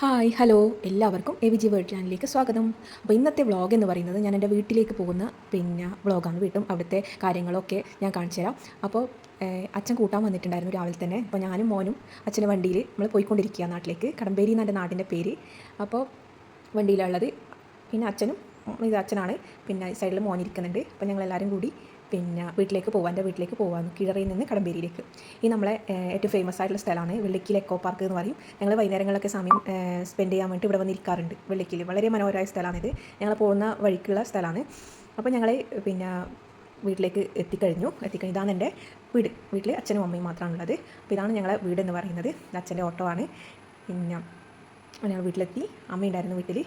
Hi hello എല്ലാവർക്കും A V G world ചാനലിലേക്ക് സ്വാഗതം. അപ്പോൾ ഇന്നത്തെ വ്ളോഗ് എന്ന് പറയുന്നത് ഞാൻ എന്റെ വീട്ടിലേക്ക് പോകുന്ന പിന്നെ വ്ളോഗാണ് വീട്ടും അവിടുത്തെ കാര്യങ്ങളൊക്കെ ഞാൻ കാണിച്ചു തരാം. അപ്പോൾ അച്ഛൻ കൂട്ടാൻ വന്നിട്ടുണ്ടായിരുന്നു രാവിലെ തന്നെ. അപ്പോൾ ഞാനും മോനും അച്ഛന്റെ വണ്ടിയിൽ നമ്മൾ പോയിക്കൊണ്ടിരിക്കുക നാട്ടിലേക്ക്. കടമ്പേരി എന്റെ നാടിന്റെ പേര്. അപ്പോൾ വണ്ടിയിലുള്ളത് പിന്നെ അച്ഛനും ഇത് അച്ഛനാണ്. പിന്നെ സൈഡിൽ മോനിരിക്കുന്നുണ്ട് അപ്പോൾ ഞങ്ങളെല്ലാവരും കൂടി പിന്നെ വീട്ടിലേക്ക് പോകാം എന്റെ വീട്ടിലേക്ക് പോകാൻ കിഴറിയിൽ നിന്ന് കടമ്പേരിയിലേക്ക്. ഈ നമ്മളെ ഏറ്റവും ഫേമസ് ആയിട്ടുള്ള സ്ഥലമാണ് വെള്ളിക്കിൽ എക്കോ പാർക്ക് എന്ന് പറയും. ഞങ്ങൾ വൈകുന്നേരങ്ങളിലൊക്കെ സമയം സ്പെൻഡ് ചെയ്യാൻ വേണ്ടി ഇവിടെ വന്നിരിക്കാറുണ്ട് വെള്ളിക്കിൽ. വളരെ മനോഹരമായ സ്ഥലമാണിത്. ഞങ്ങൾ പോകുന്ന വഴിക്കുള്ള സ്ഥലമാണ്. അപ്പോൾ ഞങ്ങൾ പിന്നെ വീട്ടിലേക്ക് എത്തിക്കഴിഞ്ഞു. എത്തിക്കഴിഞ്ഞു ഇതാണ് എന്റെ വീട്. വീട്ടിൽ അച്ഛനും അമ്മയും മാത്രമാണ് ഉള്ളത്. അപ്പോൾ ഇതാണ് ഞങ്ങളുടെ വീട് എന്ന് പറയുന്നത് അച്ഛന്റെ ഓട്ടോ ആണ്. പിന്നെ ഞങ്ങൾ വീട്ടിലെത്തി. അമ്മയുണ്ടായിരുന്നു വീട്ടിൽ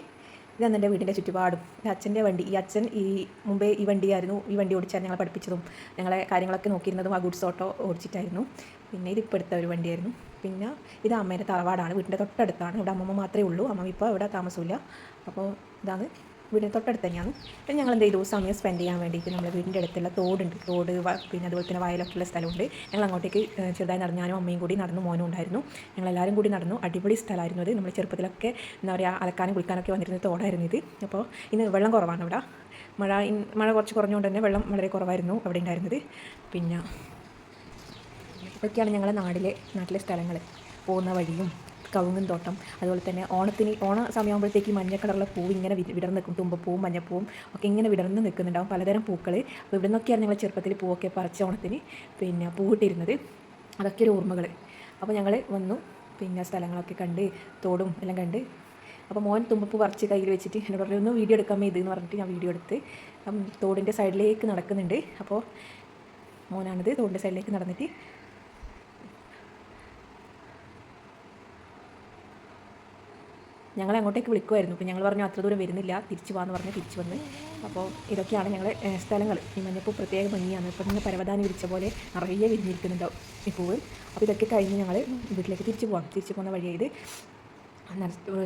ഇതാണ് എന്റെ വീടിന്റെ ചുറ്റുപാടും. അച്ഛന്റെ വണ്ടി ഈ അച്ഛൻ ഈ മുമ്പേ ഈ വണ്ടിയായിരുന്നു ഈ വണ്ടി ഓടിച്ചാൽ ഞങ്ങളെ പഠിപ്പിച്ചതും. ഞങ്ങളെ കാര്യങ്ങളൊക്കെ നോക്കിയിരുന്നതും ആ ഗുഡ്സ് ഓട്ടോ ഓടിച്ചിട്ടായിരുന്നു. പിന്നെ ഇത് ഇപ്പോൾ എടുത്ത ഒരു വണ്ടിയായിരുന്നു. പിന്നെ ഇത് അമ്മേന്റെ തറവാടാണ് വീടിന്റെ തൊട്ടടുത്താണ്. ഇവിടെ അമ്മമ്മ മാത്രമേ ഉള്ളൂ. അമ്മ ഇപ്പോൾ ഇവിടെ താമസമില്ല അപ്പോൾ ഇതാണ് വീടിന് തൊട്ടടുത്ത് തന്നെയാണ്. പിന്നെ ഞങ്ങൾ എന്ത് ചെയ്തു? സമയം സ്പെൻഡ് ചെയ്യാൻ വേണ്ടിയിട്ട് നമ്മുടെ വീടിന്റെ അടുത്തുള്ള തോടുണ്ട്. തോട് പിന്നെ അതുപോലെ തന്നെ വയലൊക്കെയുള്ള സ്ഥലമുണ്ട്. ഞങ്ങൾ അങ്ങോട്ടേക്ക് ചെറുതായി നടന്നു ഞാനും അമ്മയും കൂടി നടന്നു മോനും ഉണ്ടായിരുന്നു. ഞങ്ങളെല്ലാവരും കൂടി നടന്നു. അടിപൊളി സ്ഥലമായിരുന്നു അത്. നമ്മൾ ചെറുപ്പത്തിലൊക്കെ എന്താ പറയുക അലക്കാനും കുളിക്കാനൊക്കെ വന്നിരുന്ന തോടായിരുന്നു ഇത്. അപ്പോൾ ഇന്ന് വെള്ളം കുറവാണ് അവിടെ. മഴ മഴ കുറച്ച് കുറഞ്ഞുകൊണ്ട് തന്നെ വെള്ളം വളരെ കുറവായിരുന്നു അവിടെ ഉണ്ടായിരുന്നത്. പിന്നെ ഇതൊക്കെയാണ് ഞങ്ങളുടെ നാടിലെ നാട്ടിലെ സ്ഥലങ്ങൾ. പോകുന്ന വഴിയും കവുങ്ങും തോട്ടം. അതുപോലെ തന്നെ ഓണത്തിന് ഓണ സമയമാകുമ്പോഴത്തേക്ക് മഞ്ഞ കളറുള്ള പൂവ് ഇങ്ങനെ വിടർന്ന് നിൽക്കും തുമ്പപ്പൂവും മഞ്ഞപ്പൂവും ഒക്കെ ഇങ്ങനെ വിടർന്ന് നിൽക്കുന്നുണ്ടാവും പലതരം പൂക്കൾ അപ്പോൾ ഇവിടെ നിന്നൊക്കെയാണ് ഞങ്ങൾ ചെറുപ്പത്തിൽ പൂവൊക്കെ പറിച്ച ഓണത്തിന് പിന്നെ പൂവിട്ടിരുന്നത്. അതൊക്കെ ഒരു ഓർമ്മകൾ അപ്പോൾ ഞങ്ങൾ വന്നു. പിന്നെ സ്ഥലങ്ങളൊക്കെ കണ്ട് തോടും എല്ലാം കണ്ട്. അപ്പോൾ മോൻ തുമ്പപ്പൂ പറിച്ച് കയ്യിൽ വെച്ചിട്ട് എന്നോട് പറഞ്ഞു ഒന്ന് വീഡിയോ എടുക്കാമേ ഇത് എന്ന് പറഞ്ഞിട്ട് ഞാൻ വീഡിയോ എടുത്ത് തോടിന്റെ സൈഡിലേക്ക് നടക്കുന്നുണ്ട്. അപ്പോൾ മോനാണിത് തോടിന്റെ സൈഡിലേക്ക് നടന്നിട്ട് ഞങ്ങളെ അങ്ങോട്ടേക്ക് വിളിക്കുമായിരുന്നു അപ്പോൾ ഞങ്ങൾ പറഞ്ഞു അത്ര ദൂരം വരുന്നില്ല. തിരിച്ചു പോകാന്ന് പറഞ്ഞ് തിരിച്ചു വന്ന്. അപ്പോൾ ഇതൊക്കെയാണ് ഞങ്ങൾ സ്ഥലങ്ങൾ ഈ മഞ്ഞപ്പൂ പ്രത്യേക ഭംഗിയാണ്. ഇപ്പം നിങ്ങൾ പരവതാനി വിരിച്ച പോലെ നിറയെ വിരിഞ്ഞിരിക്കുന്നുണ്ടാവും ഈ പൂവ്. അപ്പോൾ ഇതൊക്കെ കഴിഞ്ഞ് ഞങ്ങൾ വീട്ടിലേക്ക് തിരിച്ചു പോകാം തിരിച്ചു പോകുന്ന വഴിയായത്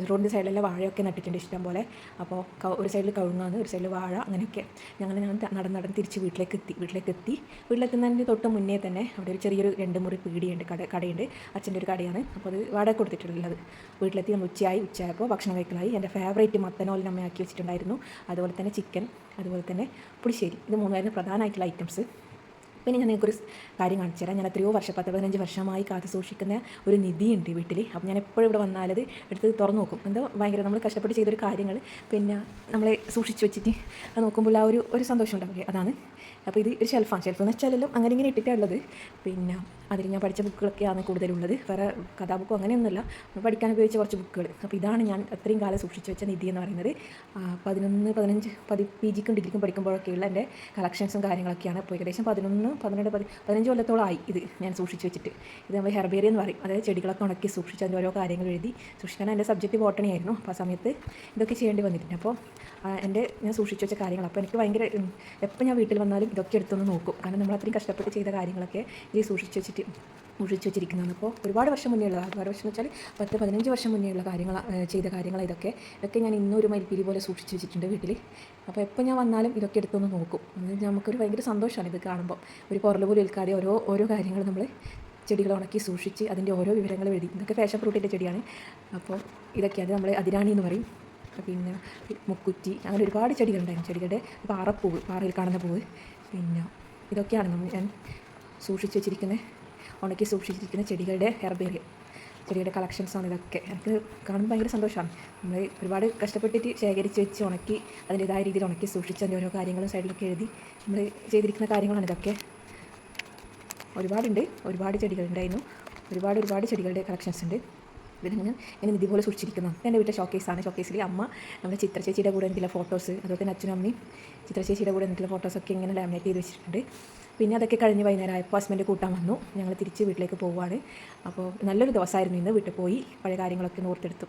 റോഡിന്റെ സൈഡിലെല്ലാം വാഴയൊക്കെ നട്ടിട്ടുണ്ട് ഇഷ്ടം പോലെ അപ്പോൾ ഒരു സൈഡിൽ കവുങ്ങാണ് ഒരു സൈഡിൽ വാഴ അങ്ങനെയൊക്കെ ഞങ്ങൾ ഞങ്ങൾ നടന്ന് നടന്ന് തിരിച്ച് വീട്ടിലേക്ക് എത്തി വീട്ടിലേക്ക് എത്തി. വീട്ടിലെത്തുന്നതിന്റെ തൊട്ട് മുന്നേ തന്നെ അവിടെ ഒരു ചെറിയൊരു രണ്ട് മുറി പീടിയുണ്ട് കട കടയുണ്ട്. അച്ഛന്റെ ഒരു കടയാണ്. അപ്പോൾ അത് വാടക കൊടുത്തിട്ടുള്ളത്. വീട്ടിലെത്തി നമ്മൾ ഉച്ചയായി ഉച്ചയായപ്പോൾ ഭക്ഷണം കഴിക്കലായി. എന്റെ ഫേവറേറ്റ് മത്തനോലിന് അമ്മയാക്കി വെച്ചിട്ടുണ്ടായിരുന്നു. അതുപോലെ തന്നെ ചിക്കൻ അതുപോലെ തന്നെ പുളിശ്ശേരി. ഇത് മൂന്നായിരുന്നു പ്രധാനമായിട്ടുള്ള ഐറ്റംസ് പിന്നെ ഞാൻ നിങ്ങൾക്കൊരു കാര്യം കാണിച്ചു തരാം. ഞാൻ എത്രയോ വർഷം പത്ത് പതിനഞ്ച് വർഷമായി കാത്തു സൂക്ഷിക്കുന്ന ഒരു ഉണ്ട് വീട്ടിൽ അപ്പോൾ ഞാൻ എപ്പോഴും ഇവിടെ വന്നാലത് എടുത്ത് തുറന്നു നോക്കും. എന്തോ ഭയങ്കര നമ്മൾ കഷ്ടപ്പെട്ട് ചെയ്തൊരു കാര്യങ്ങൾ. പിന്നെ നമ്മളെ സൂക്ഷിച്ച് വെച്ചിട്ട് അത് നോക്കുമ്പോൾ ആ ഒരു ഒരു സന്തോഷം ഉണ്ടാവുക അതാണ്. അപ്പോൾ ഇത് ഒരു ഷെൽഫാണ് ഷെൽഫ് എന്ന് വെച്ചാലെല്ലാം അങ്ങനെ ഇങ്ങനെ ഇട്ടിട്ടുള്ളത് പിന്നെ അതിൽ ഞാൻ പഠിച്ച ബുക്കുകളൊക്കെയാണ് കൂടുതലുള്ളത്. വേറെ കഥാബുക്കും അങ്ങനെയൊന്നുമില്ല. പഠിക്കാൻ ഉപയോഗിച്ച കുറച്ച് ബുക്കുകൾ. അപ്പോൾ ഇതാണ് ഞാൻ അത്രയും കാലം സൂക്ഷിച്ച് വെച്ച നിധി എന്ന് പറയുന്നത്. പതിനൊന്ന് പതിനഞ്ച് പതി പി ജിക്കും ഡിഗ്രിക്കും പഠിക്കുമ്പോഴൊക്കെയുള്ള എന്റെ കളക്ഷൻസും കാര്യങ്ങളൊക്കെയാണ്. അപ്പോൾ ഏകദേശം പതിനൊന്ന് പതിനെട്ട് പതി പതിനഞ്ച് കൊല്ലത്തോളമായി ഇത് ഞാൻ സൂക്ഷിച്ച് വെച്ചിട്ട്. ഇത് നമ്മൾ ഹെർബേറിയ എന്ന് പറയും. അതായത് ചെടികളൊക്കെ ഉണക്കി സൂക്ഷിച്ച് അതിന്റെ ഓരോ കാര്യങ്ങൾ എഴുതി സൂക്ഷിക്കാൻ എന്റെ സബ്ജക്റ്റ് ബോട്ടണി ആയിരുന്നു അപ്പോൾ ആ സമയത്ത് ഇതൊക്കെ ചെയ്യേണ്ടി വന്നിട്ടുണ്ട്. അപ്പോൾ എന്റെ ഞാൻ സൂക്ഷിച്ച് വെച്ച കാര്യങ്ങൾ. അപ്പോൾ എനിക്ക് ഭയങ്കര എപ്പോൾ ഞാൻ വീട്ടിൽ വന്നാലും ഇതൊക്കെ എടുത്തൊന്ന് നോക്കും. കാരണം നമ്മൾ അത്രയും കഷ്ടപ്പെട്ട് ചെയ്ത കാര്യങ്ങളൊക്കെ ഇത് സൂക്ഷിച്ച് വെച്ചിട്ട് സൂക്ഷിച്ച് വെച്ചിരിക്കുന്നതാണ്. അപ്പോൾ ഒരുപാട് വർഷം മുന്നേ ഉള്ള ഒരുപാട് വർഷം എന്ന് വെച്ചാൽ പത്ത് പതിനഞ്ച് വർഷം മുന്നേ ഉള്ള കാര്യങ്ങൾ ചെയ്ത കാര്യങ്ങൾ ഇതൊക്കെ. ഇതൊക്കെ ഞാൻ ഇന്നൊരു മരിപ്പിരി പോലെ സൂക്ഷിച്ച് വെച്ചിട്ടുണ്ട് വീട്ടിൽ. അപ്പോൾ എപ്പോൾ ഞാൻ വന്നാലും ഇതൊക്കെ എടുത്തൊന്ന് നോക്കും. നമുക്കൊരു ഭയങ്കര സന്തോഷമാണ് ഇത് കാണുമ്പോൾ. ഒരു പുറൽ പോലും ഏൽക്കാതെ ഓരോ ഓരോ കാര്യങ്ങൾ നമ്മൾ ചെടികൾ ഉണക്കി സൂക്ഷിച്ച് അതിന്റെ ഓരോ വിവരങ്ങൾ എഴുതി. ഇതൊക്കെ ഫാഷൻ ഫ്രൂട്ടിന്റെ ചെടിയാണ്. അപ്പോൾ ഇതൊക്കെയാണ് നമ്മൾ അതിരാണി എന്ന് പറയും. പിന്നെ മുക്കുറ്റി അങ്ങനെ ഒരുപാട് ചെടികളുണ്ടായിരുന്നു ചെടികളുടെ പാറപ്പൂവ് പാറയിൽ കാണുന്ന പൂവ്. പിന്നെ ഇതൊക്കെയാണ് നമ്മൾ ഞാൻ സൂക്ഷിച്ച് വെച്ചിരിക്കുന്ന ഉണക്കി സൂക്ഷിച്ചിരിക്കുന്ന ചെടികളുടെ ഹെർബേറിയം ചെടിയുടെ കളക്ഷൻസാണ് ഇതൊക്കെ. എനിക്ക് കാണുമ്പോൾ ഭയങ്കര സന്തോഷമാണ്. നമ്മൾ ഒരുപാട് കഷ്ടപ്പെട്ടിട്ട് ശേഖരിച്ച് വെച്ച് ഉണക്കി അതിന്റേതായ രീതിയിൽ ഉണക്കി സൂക്ഷിച്ച് അതിന്റെ ഓരോ കാര്യങ്ങളും സൈഡിലൊക്കെ എഴുതി നമ്മൾ ചെയ്തിരിക്കുന്ന കാര്യങ്ങളാണ് ഇതൊക്കെ. ഒരുപാടുണ്ട്. ഒരുപാട് ചെടികളുണ്ടായിരുന്നു ഒരുപാട് ഒരുപാട് ചെടികളുടെ കളക്ഷൻസ് ഉണ്ട്. ഇതിനങ്ങനെ ഞാൻ ഇങ്ങനെ ഇതുപോലെ സൂക്ഷിച്ചിരിക്കുന്നു. എന്റെ വീട്ടിലെ ഷോക്കേസാണ് ഷോക്കേസിൽ അമ്മ നമ്മുടെ ചിത്ര ചേച്ചിയുടെ കൂടെ എന്തെങ്കിലും ഫോട്ടോസ് അതുപോലെ തന്നെ അച്ഛനും അമ്മയും ചിത്ര ചേച്ചിയുടെ കൂടെ എന്തെങ്കിലും ഫോട്ടോസൊക്കെ ഇങ്ങനെ ലാമിനേറ്റ് ചെയ്ത് വെച്ചിട്ടുണ്ട്. പിന്നെ അതൊക്കെ കഴിഞ്ഞ് വൈകുന്നേരം ആയപ്പോൾ ഹസ്ബൻഡ് കൂട്ടാൻ വന്നു. ഞങ്ങൾ തിരിച്ച് വീട്ടിലേക്ക് പോവുകയാണ് അപ്പോൾ നല്ലൊരു ദിവസമായിരുന്നു ഇന്ന്. വീട്ടിൽ പോയി പഴയ കാര്യങ്ങളൊക്കെ ഓർത്തെടുത്തു.